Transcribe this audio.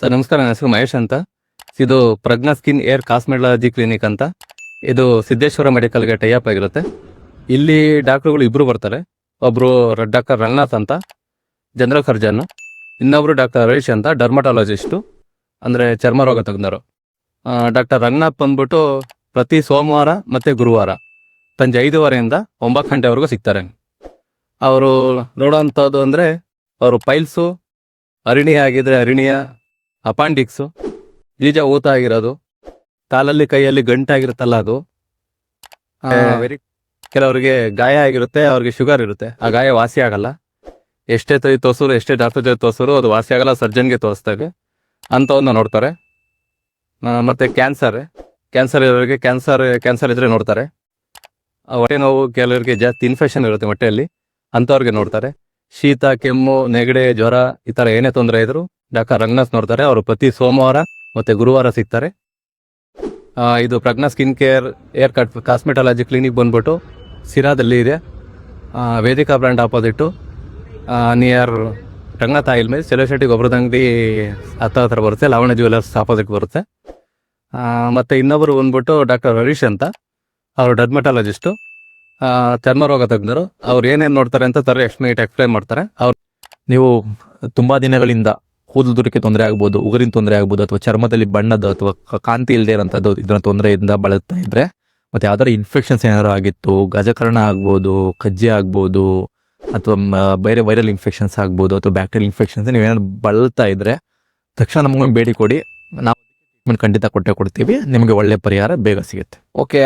Sir, ನಮಸ್ಕಾರ. ನನ್ನ ಹೆಸರು ಮಹೇಶ್ ಅಂತ. ಇದು Prajna skin hair cosmetology clinic ಅಂತ. ಇದು ಸಿದ್ದೇಶ್ವರ ಮೆಡಿಕಲ್ಗೆ ಟೈಅಪ್ ಆಗಿರುತ್ತೆ. ಇಲ್ಲಿ ಡಾಕ್ಟರ್ಗಳು ಇಬ್ಬರು ಬರ್ತಾರೆ. ಒಬ್ಬರು ಡಾಕ್ಟರ್ ರಂಗನಾಥ್ ಅಂತ, ಜನರಲ್ ಸರ್ಜನ್. ಇನ್ನೊಬ್ರು ಡಾಕ್ಟರ್ ಹರೀಶ್ ಅಂತ, ಡರ್ಮಟಾಲಜಿಸ್ಟು, ಅಂದರೆ ಚರ್ಮ ರೋಗ ತಜ್ಞರು. ಡಾಕ್ಟರ್ ರಂಗನಾಥ್ ಬಂದ್ಬಿಟ್ಟು ಪ್ರತಿ ಸೋಮವಾರ ಮತ್ತೆ ಗುರುವಾರ ಸಂಜೆ ಐದುವರೆಯಿಂದ ಒಂಬತ್ತು ಗಂಟೆವರೆಗೂ ಸಿಗ್ತಾರೆ. ಅವರು ನೋಡೋವಂಥದ್ದು ಅಂದರೆ, ಅವರು ಪೈಲ್ಸು ಅರಿಣಿ ಆಗಿದ್ರೆ ಅರಿಣಿಯ ಅಪಾಂಡಿಕ್ಸು ಬೀಜ ಊತ ಆಗಿರೋದು ಕಾಲಲ್ಲಿ ಕೈಯಲ್ಲಿ ಗಂಟಾಗಿರುತ್ತಲ್ಲ ಅದು? ವೆರಿ ಕೆಲವರಿಗೆ ಗಾಯ ಆಗಿರುತ್ತೆ ಅವ್ರಿಗೆ ಶುಗರ್ ಇರುತ್ತೆ. ಆ ಗಾಯ ವಾಸಿ ಆಗಲ್ಲ. ಎಷ್ಟೇ ತೈ ತೋರ್ಸೋರು ಎಷ್ಟೇ ಡಾಕ್ಟರ್ ಜೊತೆ ತೋರ್ಸೋರು ಅದು ವಾಸಿ ಆಗಲ್ಲ ಸರ್ಜನ್ಗೆ ತೋರಿಸ್ತಾರೆ ಅಂಥವನ್ನ ನೋಡ್ತಾರೆ. ಮತ್ತೆ ಕ್ಯಾನ್ಸರ್ ಕ್ಯಾನ್ಸರ್ ಇರೋರಿಗೆ ಕ್ಯಾನ್ಸರ್ ಕ್ಯಾನ್ಸರ್ ಇದ್ರೆ ನೋಡ್ತಾರೆ. ಹೊಟ್ಟೆ ನೋವು ಕೆಲವರಿಗೆ ಜಾಸ್ತಿ ಇನ್ಫೆಕ್ಷನ್ ಇರುತ್ತೆ ಹೊಟ್ಟೆಯಲ್ಲಿ ಅಂಥವ್ರಿಗೆ ನೋಡ್ತಾರೆ. ಶೀತ ಕೆಮ್ಮು ನೆಗಡೆ ಜ್ವರ ಈ ತರ ಏನೇ ತೊಂದರೆ ಇದ್ರು ಡಾಕ್ಟರ್ ರಂಗನಾಥ್ ನೋಡ್ತಾರೆ, ಅವರು ಪ್ರತಿ ಸೋಮವಾರ ಮತ್ತೆ ಗುರುವಾರ ಸಿಗ್ತಾರೆ. ಇದು Pragna skin care, hair cut, cosmetology clinic ಬಂದ್ಬಿಟ್ಟು ಸಿರಾದಲ್ಲಿ ಇದೆ. Vedika brand opposite near Ranganath oil ಮೇಲೆ, ಸೆಲೆಶೆಟ್ಟಿ ಗೊಬ್ಬರದ ಅಂಗಡಿ ಹತ್ತ ಹತ್ರ ಬರುತ್ತೆ, ಲಾವಣ್ಯ ಜ್ಯುವೆಲರ್ಸ್ ಆಪೋಸಿಟ್ ಬರುತ್ತೆ. ಮತ್ತು ಇನ್ನೊಬ್ಬರು ಬಂದ್ಬಿಟ್ಟು ಡಾಕ್ಟರ್ ಹರೀಶ್ ಅಂತ, ಅವರು ಡರ್ಮಟಾಲಜಿಸ್ಟು. ಚರ್ಮ ರೋಗ ತಜ್ಞರು, ಅವ್ರು ಏನೇನು ನೋಡ್ತಾರೆ ಅಂತ ತರ ಎಕ್ಸ್ಪ್ಲೈನ್ ಮಾಡ್ತಾರೆ. ಅವ್ರು ನೀವು ತುಂಬ ದಿನಗಳಿಂದ ಕೂದಲು ದುರಕ್ಕೆ ತೊಂದರೆ ಆಗ್ಬೋದು, ಉಗುರಿನ ತೊಂದರೆ ಆಗ್ಬೋದು, ಅಥವಾ ಚರ್ಮದಲ್ಲಿ ಬಣ್ಣದ ಅಥವಾ ಕಾಂತಿ ಇಲ್ಲದೆ ಇರೋಂಥದ್ದು ಇದರ ತೊಂದರೆಯಿಂದ ಬಳಲ್ತಾ ಇದ್ರೆ, ಮತ್ತೆ ಯಾವ್ದಾರು ಇನ್ಫೆಕ್ಷನ್ಸ್ ಏನಾದ್ರು ಆಗಿತ್ತು, ಗಜಕರಣ ಆಗ್ಬೋದು, ಕಜ್ಜಿ ಆಗ್ಬೋದು, ಅಥವಾ ಬೇರೆ ವೈರಲ್ ಇನ್ಫೆಕ್ಷನ್ಸ್ ಆಗ್ಬೋದು, ಅಥವಾ ಬ್ಯಾಕ್ಟೀರಿಯಲ್ ಇನ್ಫೆಕ್ಷನ್ಸ್ ನೀವೇನಾದ್ರು ಬಳಲ್ತಾ ಇದ್ರೆ, ತಕ್ಷಣ ನಮಗೆ ಬೇಡಿ ಕೊಡಿ. ನಾವು ಟ್ರೀಟ್ಮೆಂಟ್ ಖಂಡಿತ ಕೊಟ್ಟೆ ಕೊಡ್ತೀವಿ. ನಿಮಗೆ ಒಳ್ಳೆ ಪರಿಹಾರ ಬೇಗ ಸಿಗುತ್ತೆ. ಓಕೆ